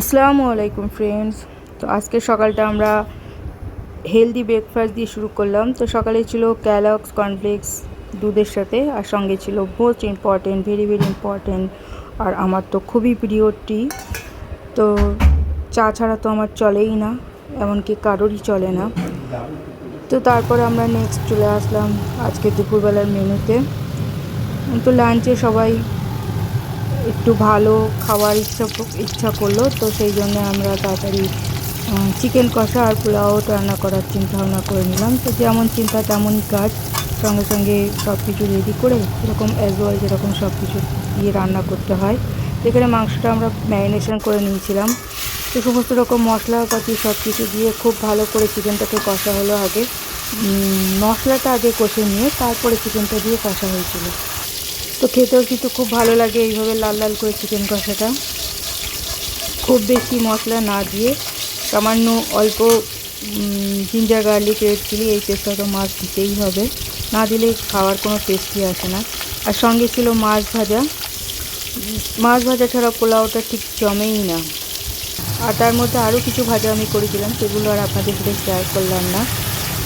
আসসালামু আলাইকুম ফ্রেন্ডস তো আজকে সকালটা আমরা হেলদি ব্রেকফাস্ট দিয়ে শুরু করলাম। তো সকালে ছিল ক্যালক্স কর্নফ্লেক্স দুধের সাথে, আর সঙ্গে ছিল most important very very important আর আমার তো খুবই প্রিয় টি তো চা ছাড়া তো আমার চলেই না, এমনকি কারোরই চলে না। তো তারপরে আমরা নেক্সট চলে আসলাম আজকে দুপুরবেলার মেনুতে তো। লাঞ্চে সবাই একটু ভালো খাওয়ার ইচ্ছা ইচ্ছা করল, তো সেই জন্য আমরা তাড়াতাড়ি চিকেন কষা আর পোলাও রান্না করার চিন্তা ভাবনা করে নিলাম। তো যেমন চিন্তা তেমনই কাজ। সঙ্গে সঙ্গে সব কিছু রেডি করে এরকম অ্যাজ ওয়াল যেরকম সব কিছু দিয়ে রান্না করতে হয়। এখানে মাংসটা আমরা ম্যারিনেশন করে নিয়েছিলাম। তো সমস্ত রকম মশলাপাতি সব কিছু দিয়ে খুব ভালো করে চিকেনটাকে কষা হলো আগে। মশলাটা আগে কষে নিয়ে তারপরে চিকেনটা দিয়ে কষা হয়েছিল। তো খেতেও কিন্তু খুব ভালো লাগে এইভাবে লাল লাল করে চিকেন কষাটা। খুব বেশি মশলা না দিয়ে সামান্য অল্প জিঞ্জার গার্লিক রেড চিলি এই পেস্টটা তো মাছ দিতেই হবে। না দিলে খাওয়ার কোনো টেস্টই আসে না। আর সঙ্গে ছিল মাছ ভাজা। মাছ ভাজা ছাড়া পোলাওটা ঠিক জমেই না। আর তার মধ্যে আরও কিছু ভাজা আমি করেছিলাম, সেগুলো আর আপনাদের সাথে শেয়ার করলাম না।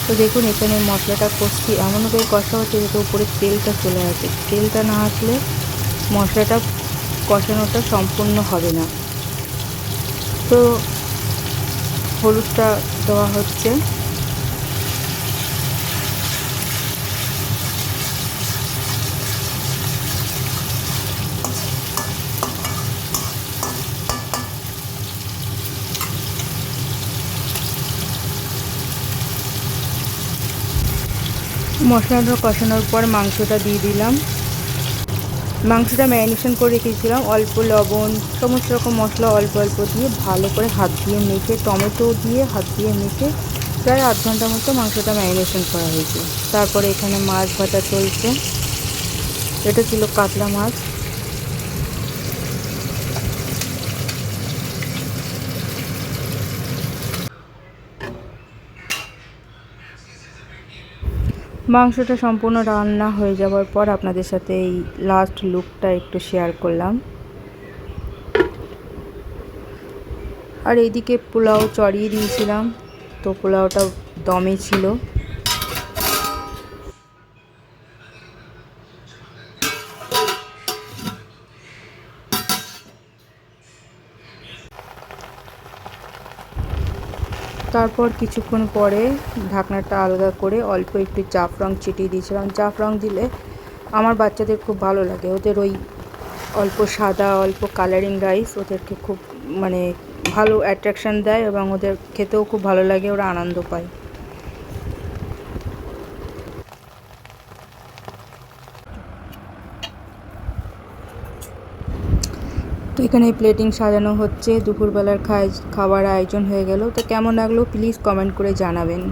তো দেখুন, এখানে মশলাটা কষছি। এমনভাবে কষা হচ্ছে যাতে উপরে তেলটা চলে আসে তেলটা না আসলে মশলাটা কষানোটা সম্পূর্ণ হবে না। তো হলুদটা দেওয়া হচ্ছে। মশলাটা কষানোর পর মাংসটা দিয়ে দিলাম। মাংসটা ম্যারিনেশন করে রেখেছিলাম। অল্প লবণ, সমস্ত রকম মশলা অল্প অল্প দিয়ে ভালো করে হাত দিয়ে মেখে, টমেটো দিয়ে হাত দিয়ে মেখে প্রায় আধ ঘণ্টা মতো মাংসটা ম্যারিনেশন করা হয়েছে। তারপরে এখানে মাছ ভাজা চলছে। এটা ছিল কাতলা মাছ। মাংসটা সম্পূর্ণ রান্না হয়ে যাওয়ার পর আপনাদের সাথে এই লাস্ট লুকটা একটু শেয়ার করলাম। আর এইদিকে পোলাও চড়িয়ে দিয়েছিলাম, তো পোলাওটা দমে ছিল। তারপর কিছুক্ষণ পরে ঢাকনাটা আলগা করে অল্প একটু জাফরং চিটিয়ে দিয়েছিলাম। জাফরং দিলে আমার বাচ্চাদের খুব ভালো লাগে। ওদের ওই অল্প সাদা, অল্প কালারিং রাইস ওদেরকে খুব মানে ভালো অ্যাট্রাকশান দেয় এবং ওদের খেতেও খুব ভালো লাগে, ওরা আনন্দ পায়। তো এখানে প্লেটিং সাজানো হচ্ছে, দুপুরবেলার খাই খাবার আয়োজন হয়ে গেল। তো কেমন লাগল? প্লিজ কমেন্ট করে জানাবেন।